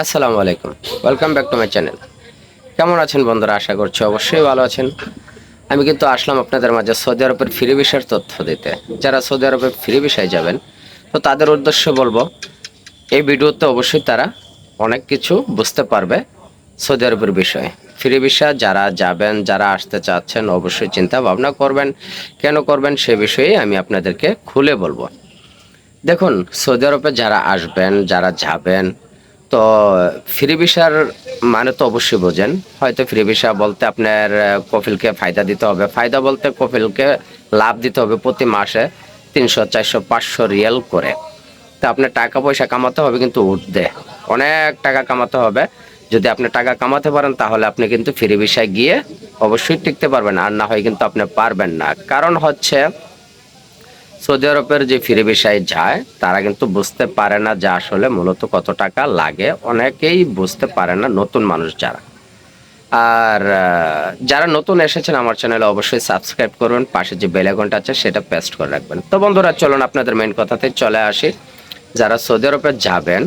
আসসালামু আলাইকুম। Welcome back to my channel কেমন আছেন বন্ধুরা? আশা করছি অবশ্যই ভালো আছেন। আমি কিন্তু আসলাম আপনাদের মাঝে সৌদি আরবের ফ্রি ভিসার তথ্য দিতে। যারা সৌদি আরবে ফ্রি ভিসায় যাবেন, তো তাদের উদ্দেশ্য বলব, এই ভিডিওতে অবশ্যই তারা অনেক কিছু বুঝতে পারবে সৌদি আরবের বিষয়ে। ফ্রি ভিসা যারা যাবেন, যারা আসতে চাচ্ছেন, অবশ্যই চিন্তা ভাবনা করবেন। কেন করবেন সে বিষয়ে আমি আপনাদেরকে খুলে বলব। দেখুন, সৌদি আরবে যারা আসবেন, যারা যাবেন তো ফ্রি ভিসার মানে তো অবশ্যই বোঝেন। হয়তো ফ্রি ভিসা বলতে আপনার আহ, কফিলকে ফায়দা দিতে হবে। ফায়দা বলতে কফিলকে লাভ দিতে হবে প্রতি মাসে তিনশো চারশো পাঁচশো রিয়াল করে। তো আপনার টাকা পয়সা কামাতে হবে কিন্তু উঠতে অনেক টাকা কামাতে হবে। যদি আপনি টাকা কামাতে পারেন তাহলে আপনি কিন্তু ফ্রি ভিসায় গিয়ে অবশ্যই টিকতে পারবেন। আর না হয় কিন্তু আপনি পারবেন না। কারণ হচ্ছে সৌদি আরবের যে ফ্রি ভিসায় যায়, তারা কিন্তু বুঝতে পারে না যে আসলে মূলত কত টাকা লাগে। অনেকেই বুঝতে পারে না নতুন মানুষ যারা। আর যারা নতুন এসেছেন আমার চ্যানেলে অবশ্যই সাবস্ক্রাইব করবেন পাশে যে বেল আইকনটা আছে সেটা পেস্ট করে রাখবেন। তো বন্ধুরা, চলুন আপনাদের মেন কথাতে চলে আসি। যারা সৌদি আরবে যাবেন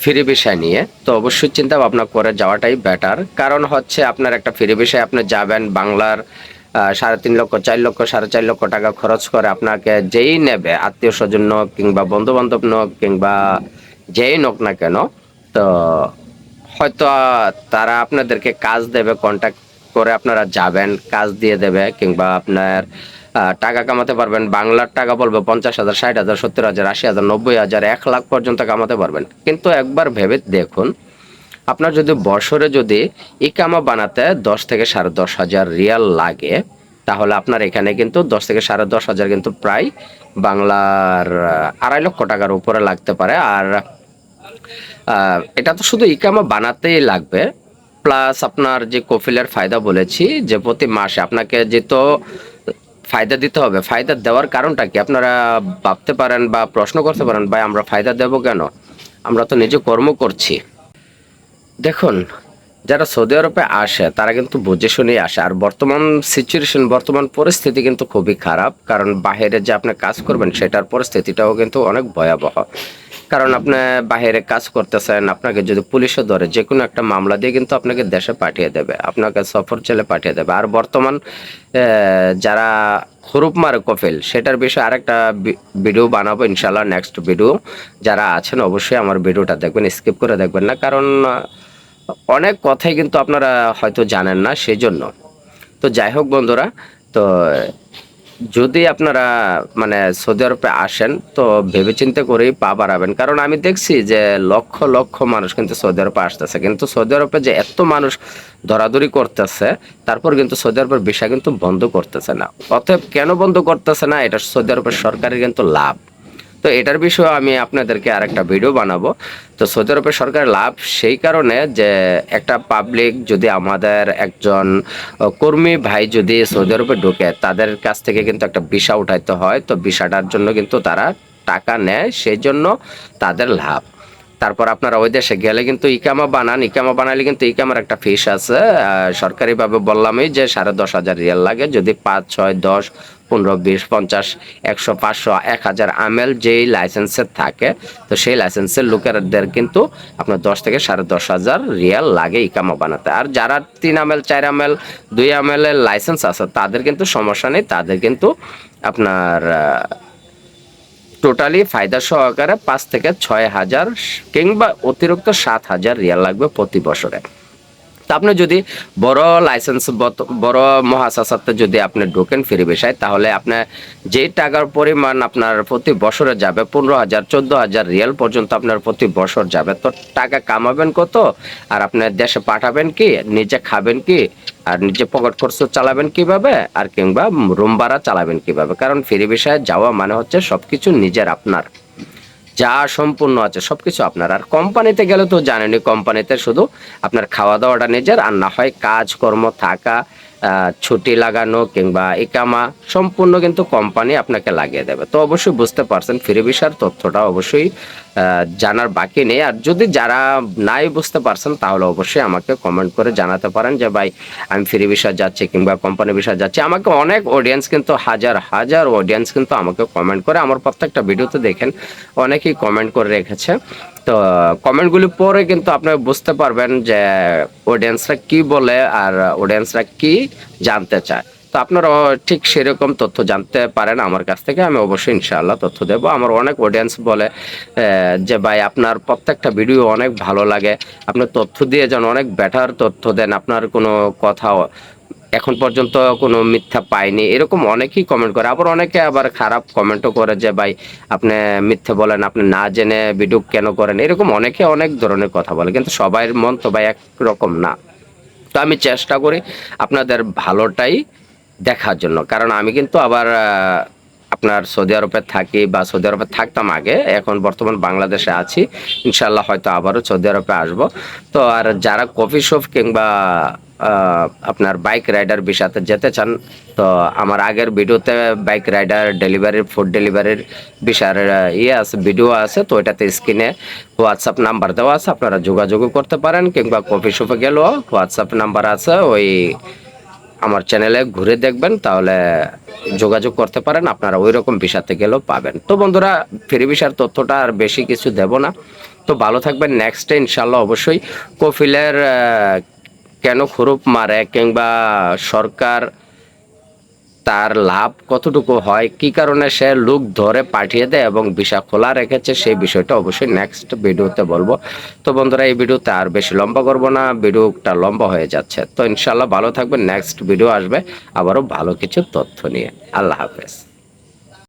ফ্রি বিষয় নিয়ে, তো অবশ্যই চিন্তা ভাবনা করে যাওয়াটাই বেটার কারণ হচ্ছে আপনার একটা ফ্রি বিষয় আপনি যাবেন, বাংলার সাড়ে তিন লক্ষ, চার লক্ষ, সাড়ে চার লক্ষ টাকা খরচ করে আপনাকে যেই নেবে, আত্মীয় স্বজন হোক কিংবা বন্ধু বান্ধব হোক কিংবা যেই নোক না কেন, তো হয়তো তারা আপনাদেরকে কাজ দেবে কন্ট্যাক্ট করে আপনারা যাবেন, কাজ দিয়ে দেবে কিংবা আপনার টাকা কামাতে পারবেন, বাংলার টাকা বলবে পঞ্চাশ হাজার, ষাট হাজার, সত্তর হাজার, আশি হাজার, নব্বই হাজার, এক লাখ পর্যন্ত কামাতে পারবেন। কিন্তু একবার ভেবে দেখুন আপনার যদি বছরে যদি ইকামা বানাতে দশ থেকে সাড়ে দশ হাজার রিয়াল লাগে, তাহলে আপনার এখানে কিন্তু দশ থেকে সাড়ে দশ হাজার কিন্তু প্রায় বাংলার আড়াই লক্ষ টাকার উপরে লাগতে পারে। আর এটা তো শুধু ইকামা বানাতেই লাগবে। প্লাস আপনার যে কফিলের ফায়দা বলেছি, যে প্রতি মাসে আপনাকে যেহেতু ফায়দা দিতে হবে, ফায়দা দেওয়ার কারণটা কি? আপনারা ভাবতে পারেন বা প্রশ্ন করতে পারেন, ভাই, আমরা ফায়দা দেব কেন? আমরা তো নিজে কর্ম করছি। দেখুন, যারা সৌদি আরবে আসে, তারা কিন্তু বুঝে শুনেই আসে। আর বর্তমান সিচুয়েশন বর্তমান পরিস্থিতি কিন্তু খুবই খারাপ। কারণ বাইরে যে আপনি কাজ করবেন, সেটার পরিস্থিতিটাও কিন্তু অনেক ভয়াবহ। কারণ আপনি বাইরে কাজ করতেছেন, আপনাকে যদি পুলিশে ধরে যে কোনো একটা মামলা দিয়ে কিন্তু আপনাকে দেশে পাঠিয়ে দেবে, আপনাকে সফর চলে পাঠিয়ে দেবে। আর বর্তমান যারা হরুপ মারে কফিল, সেটার বিষয়ে আরেকটা ভিডিও বানাবো ইনশাল্লাহ নেক্সট ভিডিও যারা আছেন, অবশ্যই আমার ভিডিওটা দেখবেন স্কিপ করে দেখবেন না। কারণ অনেক কথাই কিন্তু আপনারা হয়তো জানেন না সেই জন্য তো যাই হোক বন্ধুরা, তো যদি আপনারা মানে সৌদি আরবে আসেন, তো ভেবেচিন্তে করেই পা বাড়াবেন। কারণ আমি দেখছি যে লক্ষ লক্ষ মানুষ কিন্তু সৌদি আরবে আসতেছে। কিন্তু সৌদি আরবে যে এত মানুষ দরাদরি করতেছে, তারপর কিন্তু সৌদি আরবের বিষয় কিন্তু বন্ধ করতেছে না। অতএব কেন বন্ধ করতেছে না? এটা সৌদি আরবের সরকারের কিন্তু লাভ। তো এটার বিষয়ে আমি আপনাদেরকে আর একটা ভিডিও বানাবো। তো সৌদি আরবের সরকারের লাভ সেই কারণে যে একটা পাবলিক যদি আমাদের একজন কর্মী ভাই যদি সৌদি আরবে ঢুকে, তাদের কাছ থেকে কিন্তু একটা ভিসা উঠাইতে হয়। তো ভিসাটার জন্য কিন্তু তারা টাকা নেয়, সেই জন্য তাদের লাভ। তারপর আপনারা ওই দেশে গেলে কিন্তু ইকামা বানান। ইকামা বানালে কিন্তু ইকামার একটা ফিস আছে। সরকারিভাবে বললামই যে সাড়ে দশ হাজার রিয়াল লাগে। যদি পাঁচ, ছয়, দশ, পনেরো, বিশ, পঞ্চাশ, একশো, পাঁচশো, এক হাজার আমেল যেই লাইসেন্সের থাকে, তো সেই লাইসেন্সের লোকেরদের কিন্তু আপনার দশ থেকে সাড়ে দশ হাজার রিয়াল লাগে ইকামা বানাতে। আর যারা তিন আমেল চার আমেল দুই আমেলের লাইসেন্স আছে, তাদের কিন্তু সমস্যা নেই। তাদের কিন্তু আপনার টোটালি ফায়দা সহকারে পাঁচ থেকে ছয় হাজার কিংবা অতিরিক্ত সাত হাজার রিয়াল লাগবে প্রতি বছরে। তা আপনি যদি বড় লাইসেন্স বড় মহাশাসাতে যদি আপনি ঢোকেন ফ্রি বিষয় তাহলে আপনার যে টাকার পরিমাণ আপনার প্রতি বছরে যাবে, পনেরো হাজার, চোদ্দ হাজার রিয়াল পর্যন্ত আপনার প্রতি বছর যাবে। তো টাকা কামাবেন কত? আর আপনার দেশে পাঠাবেন কি? নিজে খাবেন কি? আর নিজে পকেট খরচ চালাবেন কীভাবে? আর কিংবা রুম ভাড়া চালাবেন কীভাবে? কারণ ফ্রি বিষয়ে যাওয়া মানে হচ্ছে সবকিছু নিজের, আপনার। যা সম্পূর্ণ আছে সবকিছু আপনার। আর কোম্পানিতে গেলে তো জানেনই, কোম্পানিতে শুধু আপনার খাওয়া দাওয়াটা নিজের, আর না হয় কাজকর্ম থাকা ছুটি লাগানো কিংবা ইকামা সম্পূর্ণ কিন্তু কোম্পানি আপনাকে লাগিয়ে দেবে। তো অবশ্যই বুঝতে পারছেন, ফ্রি ভিসার তথ্যটা অবশ্যই জানার বাকি নেই। আর যদি যারা নাই বুঝতে পারছেন, তাহলে অবশ্যই আমাকে কমেন্ট করে জানাতে পারেন যে, ভাই, আমি ফ্রি ভিসা যাচ্ছি কিংবা কোম্পানি ভিসা যাচ্ছি। আমাকে অনেক অডিয়েন্স কিন্তু, হাজার হাজার অডিয়েন্স কিন্তু আমাকে কমেন্ট করে। আমার প্রত্যেকটা ভিডিওতে দেখেন, অনেকেই কমেন্ট করে রেখেছে। তো, কমেন্টগুলি পরে কিন্তু আপনি বুঝতে পারবেন যে অডিয়েন্সরা কি বলে আর অডিয়েন্সরা কি জানতে চায়। তো আপনারা ঠিক সেরকম তথ্য জানতে পারেন আমার কাছ থেকে, আমি অবশ্যই ইনশাআল্লাহ তথ্য দেবো। আমার অনেক অডিয়েন্স বলে যে ভাই আপনার প্রত্যেকটা ভিডিও অনেক ভালো লাগে, আপনি তথ্য দিয়ে যেন, অনেক বেটার তথ্য দেন, আপনার কোনো কথা এখন পর্যন্ত কোনো মিথ্যা পাইনি এরকম অনেকেই কমেন্ট করে, আবার অনেকে আবার খারাপ কমেন্টও করে যে, ভাই, আপনি মিথ্যে বলেন, আপনি না জেনে ভিডিও কেন করেন? এরকম অনেকে অনেক ধরনের কথা বলে, কিন্তু সবাই মন তো ভাই একরকম না। তো আমি চেষ্টা করি আপনাদের ভালোটাই দেখার জন্য, কারণ আমি কিন্তু আবার আপনার সৌদি আরবে থাকি বা সৌদি আরবে থাকতাম আগে, এখন বর্তমান বাংলাদেশে আছি। ইনশাল্লাহ হয়তো আবারও সৌদি আরবে আসব। তো আর যারা কফি শপ কিংবা আপনার বাইক রাইডার বিষয়তে যেতে চান, তো আমার আগের ভিডিওতে বাইক রাইডার ডেলিভারির ফুড ডেলিভারির বিষয়ের ইয়ে আছে ভিডিও আছে, তো এটাতে স্ক্রিনে হোয়াটসঅ্যাপ নাম্বার দেওয়া আছে, আপনারা যোগাযোগও করতে পারেন, কিংবা কফি শপে গেলেও হোয়াটসঅ্যাপ নাম্বার আছে, ওই আমার চ্যানেলে ঘুরে দেখবেন, তাহলে যোগাযোগ করতে পারেন, আপনারা ওই রকম বিষাতে গেলেও পাবেন। তো বন্ধুরা, ফ্রি ভিসার তথ্যটা আর বেশি কিছু দেব না। তো ভালো থাকবেন নেক্সটে ইনশাল্লাহ অবশ্যই। কফিলের কেন খুরুপ মারে কিংবা সরকার তার লাভ কতটুকু হয়? কি কারণে সে লোক ধরে পাঠিয়ে দেয় এবং ভিসা খোলা রেখেছে? সেই বিষয়টা অবশ্যই নেক্সট ভিডিওতে বলব। তো বন্ধুরা, এই ভিডিওতে আর বেশি লম্বা করব না। ভিডিওটা লম্বা হয়ে যাচ্ছে। তো ইনশাল্লাহ ভালো থাকবেন। নেক্সট ভিডিও আসবে। আবারও ভালো কিছু তথ্য নিয়ে। আল্লাহ হাফেজ।